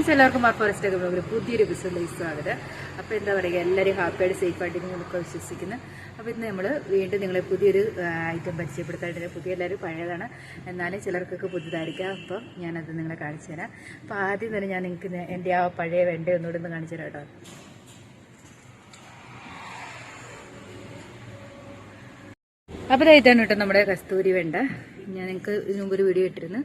Friends എല്ലാവർക്കും ആ forest ഒക്കെ ഒരു പുതിയൊരു എപ്പിസോഡിലേക്ക് സ്വാഗതം. അപ്പോൾ എന്താ പറയുക എല്ലാവരും ഹാപ്പിയായിട്ട് സേഫായിട്ട് നമുക്ക് വിശ്വസിക്കുന്നു. അപ്പോൾ ഇന്ന് നമ്മൾ വീണ്ടും നിങ്ങളെ പുതിയൊരു ഐറ്റം പരിചയപ്പെടുത്താനായിട്ട് പുതിയ എല്ലാവരും പഴയതാണ്. എന്നാലും ചിലർക്കൊക്കെ പുതിയതായിരിക്കാം അപ്പം ഞാനത് നിങ്ങളെ കാണിച്ചു തരാം. അപ്പോൾ ആദ്യം തന്നെ ഞാൻ നിങ്ങൾക്ക് എന്റെ ആ പഴയ വെണ്ട ഒന്നുകൂടെ ഒന്ന് കാണിച്ചു തരാം കേട്ടോ. അപ്പോൾ ഇതായിട്ടാണ് കേട്ടോ നമ്മുടെ കസ്തൂരി വെണ്ട. ഞാൻ നിങ്ങൾക്ക് ഇതിനു മുമ്പ് ഒരു വീഡിയോ ഇട്ടിരുന്നു.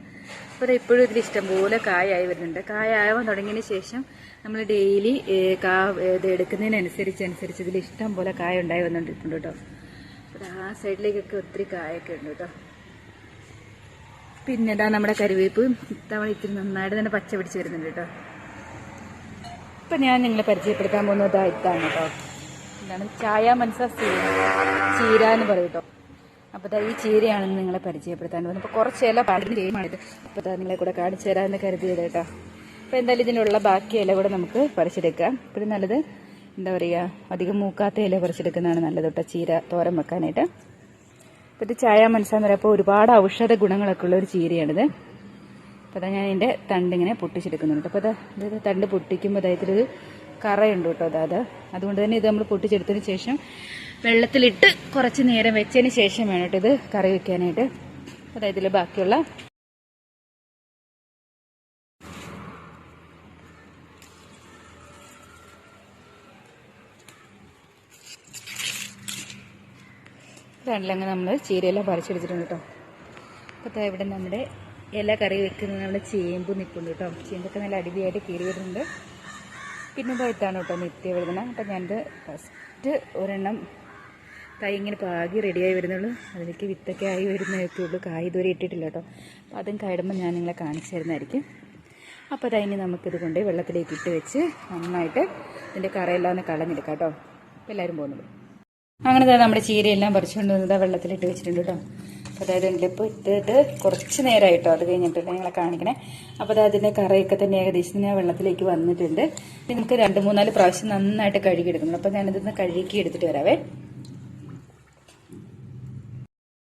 അപ്പോൾ ഇപ്പോഴും ഇതിൽ ഇഷ്ടംപോലെ കായായി വരുന്നുണ്ട്. കായാവാൻ തുടങ്ങിയതിന് ശേഷം നമ്മൾ ഡെയിലി കാ ഇത് എടുക്കുന്നതിനനുസരിച്ച് അനുസരിച്ച് ഇതിൽ ഇഷ്ടം പോലെ കായ ഉണ്ടായി വന്നുകൊണ്ടിരിക്കുന്നുണ്ട് കേട്ടോ. അപ്പോൾ ആ സൈഡിലേക്കൊക്കെ ഒത്തിരി കായൊക്കെ ഉണ്ട് കേട്ടോ. പിന്നെ ഇതാ നമ്മുടെ കരുവേപ്പ് ഇത്തവണ ഇത്തിരി നന്നായിട്ട് തന്നെ പച്ച പിടിച്ച് വരുന്നുണ്ട് കേട്ടോ. ഇപ്പം ഞാൻ നിങ്ങളെ പരിചയപ്പെടുത്താൻ പോകുന്നത് ഇതാ ഇതാണ് കേട്ടോ. എന്താണ്? ചായ മനസ്സാ ചീര എന്ന് പറയും കേട്ടോ. അപ്പോൾ ഈ ചീരയാണെന്ന് നിങ്ങളെ പരിചയപ്പെടുത്താൻ പോകുന്നത്. അപ്പോൾ കുറച്ച് ഇല പാടിന് ദാ നിങ്ങളെ കൂടെ കാണിച്ചു തരാമെന്ന് കരുതിയത് കേട്ടോ. അപ്പോൾ എന്തായാലും ഇതിനുള്ള ബാക്കി ഇല കൂടെ നമുക്ക് പറിച്ചെടുക്കാം. ഇപ്പോഴും നല്ലത് എന്താ പറയുക അധികം മൂക്കാത്ത ഇല പറിച്ചെടുക്കുന്നതാണ് നല്ലത് കേട്ടോ ചീര തോരൻ വെക്കാനായിട്ട്. അപ്പോൾ ഇത് ചായ മനസ്സാന്ന് പറയുമ്പോൾ ഒരുപാട് ഔഷധ ഗുണങ്ങളൊക്കെ ഉള്ള ഒരു ചീരയാണിത്. അപ്പോൾ അതാ ഞാൻ തണ്ട് ഇങ്ങനെ പൊട്ടിച്ചെടുക്കുന്നുണ്ട്. അപ്പോൾ അതാ തണ്ട് പൊട്ടിക്കുമ്പോൾ അതായത് കറയുണ്ട് കേട്ടോ അതാ അത് അതുകൊണ്ട് തന്നെ ഇത് നമ്മൾ പൊട്ടിച്ചെടുത്തതിന് ശേഷം വെള്ളത്തിലിട്ട് കുറച്ച് നേരം വെച്ചതിന് ശേഷം വേണം കേട്ടോ ഇത് കറി വെക്കാനായിട്ട്. അതായത് ഇതിൽ ബാക്കിയുള്ള. രണ്ടിലങ്ങ് നമ്മൾ ചീരയെല്ലാം പറിച്ചെടുത്തിട്ടുണ്ട് കേട്ടോ. അപ്പോൾ ഇവിടെ നമ്മുടെ ഇല കറി വെക്കുന്നത് നമ്മുടെ ചേമ്പ് നിൽക്കുന്നുണ്ട് കേട്ടോ. ചേമ്പൊക്കെ നല്ല അടിപൊളിയായിട്ട് കീറി വരുന്നുണ്ട്. പിന്നെ പഴുത്താണ് കേട്ടോ നിത്യവേദന അപ്പം ഞാനിത് ഫസ്റ്റ് ഒരെണ്ണം തൈ ഇങ്ങനെ പാകി റെഡിയായി വരുന്നുള്ളൂ. അതിലേക്ക് വിത്തൊക്കെ ആയി വരുന്നതൊക്കെ ഉള്ളൂ. കായ് ഇതുവരെ ഇട്ടിട്ടില്ല കേട്ടോ. അപ്പോൾ അതും കയടുമ്പോൾ ഞാൻ നിങ്ങളെ കാണിച്ചു തരുന്നതായിരിക്കും. അപ്പോൾ അതിന് നമുക്കിത് കൊണ്ട് വെള്ളത്തിലേക്ക് ഇട്ട് വെച്ച് നന്നായിട്ട് ഇതിന്റെ കറയെല്ലാം ഒന്ന് കളഞ്ഞെടുക്കാം കേട്ടോ. എല്ലാവരും പോകുന്നുള്ളൂ അങ്ങനെ നമ്മുടെ ചീരയെല്ലാം പറിച്ചുകൊണ്ട് വന്നത് വെള്ളത്തിലിട്ട് വെച്ചിട്ടുണ്ട് കേട്ടോ. അപ്പോൾ അതായത് ഇതിലിപ്പോൾ ഇട്ടിട്ട് കുറച്ച് നേരമായിട്ടോ അത് കഴിഞ്ഞിട്ടുണ്ട് നിങ്ങളെ കാണിക്കണേ. അപ്പോൾ അത് അതിന്റെ കറയൊക്കെ തന്നെ ഏകദേശം ഞാൻ വെള്ളത്തിലേക്ക് വന്നിട്ടുണ്ട്. നമുക്ക് രണ്ട് മൂന്നാൽ പ്രാവശ്യം നന്നായിട്ട് കഴുകി കഴുകിയെടുക്കണം. അപ്പോൾ ഞാനിതൊന്ന് കഴുകി എടുത്തിട്ട് വരാവേ.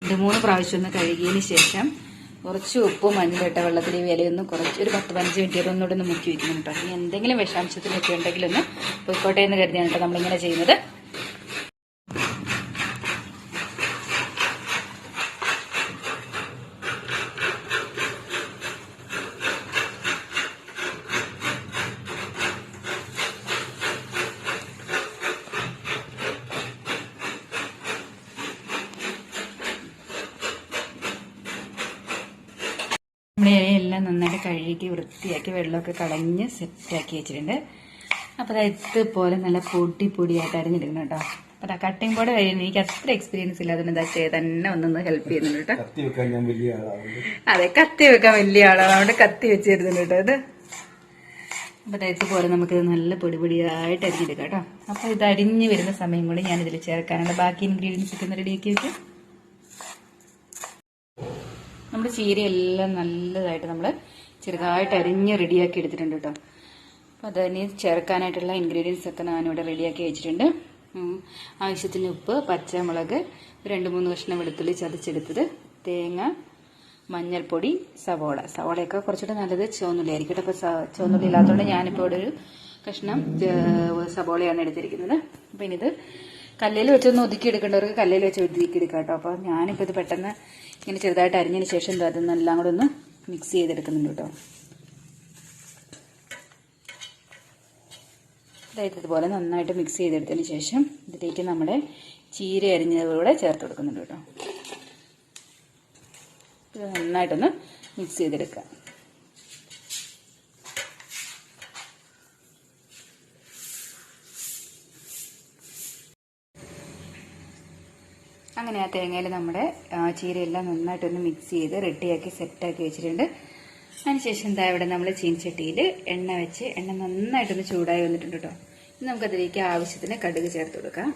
രണ്ട് മൂന്ന് പ്രാവശ്യം ഒന്ന് കഴുകിയതിന് ശേഷം കുറച്ച് ഉപ്പും മഞ്ഞളിട്ട വെള്ളത്തിൽ ഈ വിലയൊന്ന് കുറച്ച് ഒരു പത്ത് പതിനഞ്ച് മിനിറ്റ് ഒന്നുകൂടെ ഒന്ന് മുക്കി വയ്ക്കണം കേട്ടോ. ഇനി എന്തെങ്കിലും വിഷാംശത്തിലൊക്കെ ഉണ്ടെങ്കിലൊന്ന് പോയിക്കോട്ടെ എന്ന് കരുതിയാണ് കേട്ടോ നമ്മളിങ്ങനെ ചെയ്യുന്നത്. ഇലയെല്ലാം നന്നായിട്ട് കഴുകി വൃത്തിയാക്കി വെള്ളമൊക്കെ കളഞ്ഞ് സെറ്റാക്കി വെച്ചിട്ടുണ്ട്. അപ്പോൾ അത് ഇതുപോലെ നല്ല പൊടി പൊടിയായിട്ട് അരിഞ്ഞെടുക്കണം കേട്ടോ. അപ്പം ആ കട്ടിങ് ബോർഡ് കഴിയുന്ന എനിക്ക് അത്ര എക്സ്പീരിയൻസ് ഇല്ല. അതുകൊണ്ട് ചെയ്ത് തന്നെ ഒന്നൊന്ന് ഹെൽപ്പ് ചെയ്യുന്നുണ്ട് കേട്ടോ. അതെ കത്തി വെക്കാൻ വലിയ ആളാണ്. അതുകൊണ്ട് കത്തി വെച്ച് തരുന്നുണ്ട് കേട്ടോ ഇത്. അപ്പം അതായത് പോലെ നമുക്കിത് നല്ല പൊടി പൊടിയായിട്ട് അരിഞ്ഞെടുക്കാം കേട്ടോ. അപ്പോൾ ഇത് അരിഞ്ഞ് വരുന്ന സമയം കൂടി ഞാനിതിൽ ചേർക്കാനുള്ള ബാക്കി ഇൻഗ്രീഡിയൻസ് ഒക്കെ ഒന്ന് റെഡിയാക്കി വെക്കും. നമ്മുടെ ചീരയെല്ലാം നല്ലതായിട്ട് നമ്മൾ ചെറുതായിട്ട് അരിഞ്ഞ് റെഡിയാക്കി എടുത്തിട്ടുണ്ട് കേട്ടോ. അപ്പോൾ അതിന് ചേർക്കാനായിട്ടുള്ള ഇൻഗ്രീഡിയൻസ് ഒക്കെ ഞാനിവിടെ റെഡിയാക്കി വെച്ചിട്ടുണ്ട്. ആവശ്യത്തിന് ഉപ്പ് പച്ചമുളക് രണ്ട് മൂന്ന് കഷ്ണം വെളുത്തുള്ളി ചതച്ചെടുത്തത്. തേങ്ങ മഞ്ഞൾപ്പൊടി സവോള. സവോളയൊക്കെ കുറച്ചുകൂടെ നല്ലത് ചുവന്നുള്ളി ആയിരിക്കും കേട്ടോ അപ്പോൾ ചുവന്നുള്ളി ഇല്ലാത്തതുകൊണ്ട് ഞാനിപ്പോൾ ഇവിടെ ഒരു കഷ്ണം സവോളയാണ് എടുത്തിരിക്കുന്നത്. അപ്പം ഇനിത് കല്ലിൽ വെച്ചൊന്ന് ഒതുക്കി എടുക്കേണ്ടവർക്ക് കല്ലിൽ വെച്ച് ഒതുക്കി എടുക്കാം കേട്ടോ. അപ്പോൾ ഞാനിപ്പോൾ ഇത് പെട്ടെന്ന് ഇങ്ങനെ ചെറുതായിട്ട് അരിഞ്ഞതിന് ശേഷം ഇത് എല്ലാം കൂടെ ഒന്ന് മിക്സ് ചെയ്തെടുക്കുന്നുണ്ട് കേട്ടോ. അതായത് ഇതുപോലെ നന്നായിട്ട് മിക്സ് ചെയ്തെടുത്തതിന് ശേഷം ഇതിലേക്ക് നമ്മുടെ ചീര അരിഞ്ഞതിലൂടെ ചേർത്ത് കൊടുക്കുന്നുണ്ട് കേട്ടോ. ഇത് നന്നായിട്ടൊന്ന് മിക്സ് ചെയ്തെടുക്കുക. അങ്ങനെ ആ തേങ്ങയിൽ നമ്മുടെ ചീരയെല്ലാം നന്നായിട്ടൊന്ന് മിക്സ് ചെയ്ത് റെഡിയാക്കി സെറ്റാക്കി വെച്ചിട്ടുണ്ട്. അതിനുശേഷം എന്താ ഇവിടെ നമ്മൾ ചീൻചട്ടിയിൽ എണ്ണ വെച്ച് എണ്ണ നന്നായിട്ടൊന്ന് ചൂടായി വന്നിട്ടുണ്ട് കേട്ടോ ഇനി നമുക്കതിലേക്ക് ആവശ്യത്തിന് കടുക് ചേർത്ത് കൊടുക്കാം.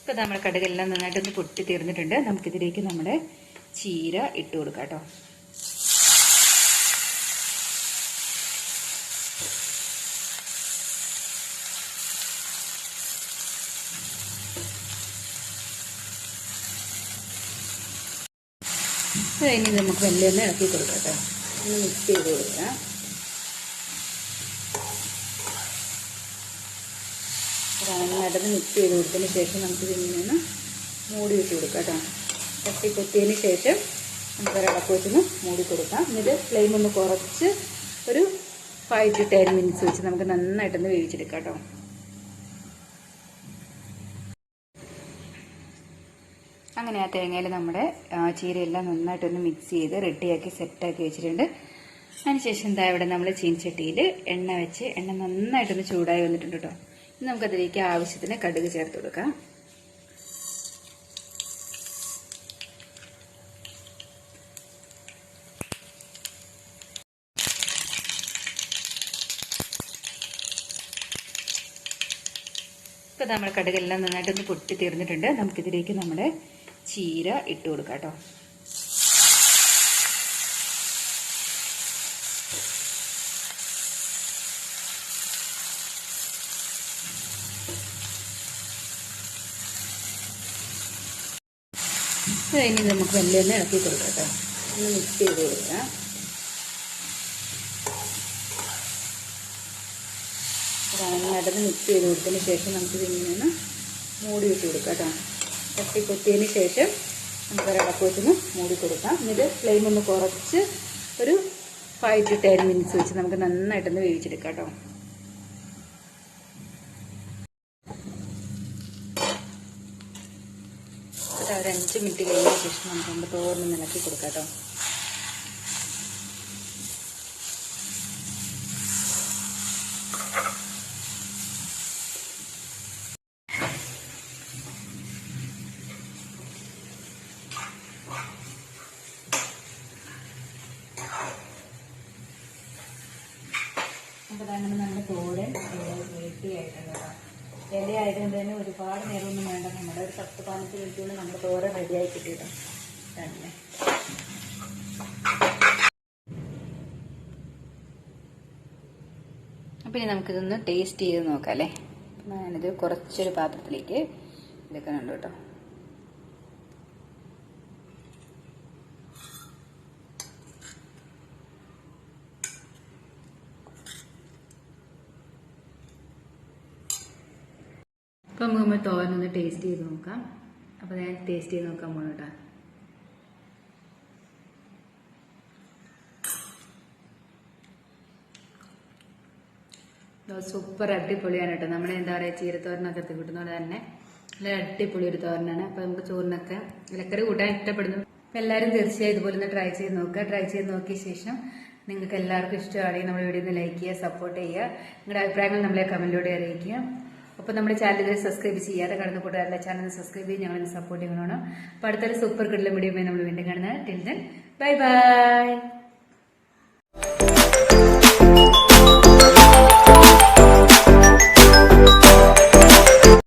ഇപ്പം നമ്മുടെ കടുകെല്ലാം നന്നായിട്ടൊന്ന് പൊട്ടി തീർന്നിട്ടുണ്ട് നമുക്കിതിലേക്ക് നമ്മുടെ ചീര ഇട്ട് കൊടുക്കാം കേട്ടോ. ഇനി നമുക്ക് വലിയൊന്ന് ഇളക്കി കൊടുക്കട്ടെ ഒന്ന് മിക്സ് ചെയ്ത് കൊടുക്കാം. നന്നായിട്ടത് മിക്സ് ചെയ്ത് കൊടുത്തതിന് ശേഷം നമുക്ക് ഇതിങ്ങനെ മൂടി വിട്ട് കൊടുക്കാം കേട്ടോ. തട്ടി കൊത്തിയതിന് ശേഷം നമുക്ക് ഒരടപ്പ് വെച്ചൊന്ന് മൂടി കൊടുക്കാം. എന്നിട്ട് ഫ്ലെയിം ഒന്ന് കുറച്ച് ഒരു ഫൈവ് ടു ടെൻ മിനിറ്റ്സ് വെച്ച് നമുക്ക് നന്നായിട്ടൊന്ന് വേവിച്ചെടുക്കാം കേട്ടോ. അങ്ങനെ ആ തേങ്ങയിൽ നമ്മുടെ ചീരയെല്ലാം നന്നായിട്ടൊന്ന് മിക്സ് ചെയ്ത് റെഡിയാക്കി സെറ്റാക്കി വെച്ചിട്ടുണ്ട്. അതിനുശേഷം എന്താ ഇവിടെ നമ്മൾ ചീൻചട്ടിയിൽ എണ്ണ വെച്ച് എണ്ണ നന്നായിട്ടൊന്ന് ചൂടായി വന്നിട്ടുണ്ട് കേട്ടോ. ഇനി നമുക്കതിലേക്ക് ആവശ്യത്തിന് കടുക് ചേർത്ത് കൊടുക്കാം. ഇപ്പം നമ്മൾ കടുകെല്ലാം നന്നായിട്ടൊന്ന് പൊട്ടി തീർന്നിട്ടുണ്ട്. നമുക്കിതിലേക്ക് നമ്മുടെ ചീര ഇട്ട് കൊടുക്കാം കേട്ടോ. ഇനി നമുക്ക് വലിയ ഇളക്കി കൊടുക്കാം കേട്ടോ. ഒന്ന് മിക്സ് ചെയ്ത് കൊടുക്കാം. നന്നായിട്ടൊന്ന് മിക്സ് ചെയ്ത് കൊടുത്തതിന് ശേഷം നമുക്ക് ഇതിങ്ങനെ ഒന്ന് മൂടി ഇട്ട് കൊടുക്കാം കേട്ടോ. തട്ടി കൊത്തിയതിന് ശേഷം നമുക്ക് ഒരടപ്പ് വെച്ചൊന്ന് മൂടി കൊടുക്കാം. എന്നിട്ട് ഫ്ലെയിം ഒന്ന് കുറച്ച് ഒരു ഫൈവ് ടു ടെൻ മിനിറ്റ്സ് വെച്ച് നമുക്ക് നന്നായിട്ടൊന്ന് വേവിച്ചെടുക്കാം കേട്ടോ. ഒരു അഞ്ച് മിനിറ്റ് കഴിഞ്ഞ ശേഷം നമുക്ക് നമ്മുടെ തോറിന് നിലക്കി കൊടുക്കാം കേട്ടോ. അപ്പോൾ അങ്ങനെ നമ്മുടെ തോരൻ റെഡി ആയിട്ടുണ്ട് കേട്ടോ ഇല ആയതുകൊണ്ട് തന്നെ ഒരുപാട് നേരമൊന്നും വേണ്ട. നമ്മുടെ ഒരു പത്ത് പതിനഞ്ച് മിനിറ്റ് കൊണ്ട് നമ്മുടെ തോരൻ റെഡി ആയി കിട്ടിയിട്ടോ തന്നെ. അപ്പം ഇനി നമുക്കിതൊന്ന് ടേസ്റ്റ് ചെയ്ത് നോക്കാം അല്ലേ? ഞാനിത് കുറച്ചൊരു പാത്രത്തിലേക്ക് എടുക്കുന്നുണ്ട് കേട്ടോ. അപ്പം നമ്മൾ തോരനൊന്ന് ടേസ്റ്റ് ചെയ്ത് നോക്കാം. അപ്പോൾ ഞാൻ ടേസ്റ്റ് ചെയ്ത് നോക്കാൻ പോകണം കേട്ടോ. സൂപ്പർ അടിപൊളിയാണ് കേട്ടോ. നമ്മുടെ എന്താ പറയുക ചീരത്തോരനൊക്കെ കിട്ടുന്ന പോലെ തന്നെ നല്ല അടിപൊളി ഒരു തോരനാണ്. അപ്പോൾ നമുക്ക് ചോറിനൊക്കെ ഇലക്കറി കൂട്ടാൻ ഇഷ്ടപ്പെടുന്നു. അപ്പോൾ എല്ലാവരും തീർച്ചയായും ഇതുപോലെ ഒന്ന് ട്രൈ ചെയ്ത് നോക്കുക. ട്രൈ ചെയ്ത് നോക്കിയ ശേഷം നിങ്ങൾക്ക് എല്ലാവർക്കും ഇഷ്ടമാണെങ്കിൽ നമ്മുടെ വീഡിയോ ഒന്ന് ലൈക്ക് ചെയ്യുക സപ്പോർട്ട് ചെയ്യുക. നിങ്ങളുടെ അഭിപ്രായങ്ങൾ നമ്മളെ കമന്റിലൂടെ അറിയിക്കുക. അപ്പോൾ നമ്മുടെ ചാനൽ ഇതുവരെ സബ്സ്ക്രൈബ് ചെയ്യാതെ കടന്നു കൂട്ടുകാരുടെ ചാനൽ സബ്സ്ക്രൈബ് ചെയ്ത് ഞങ്ങളെ സപ്പോർട്ട് ചെയ്യണം? അപ്പോൾ അടുത്തൊരു സൂപ്പർ കിടലും വീഡിയോ നമ്മൾ വീണ്ടും കാണുന്നത് ടിൽ ദെൻ ബൈ ബൈ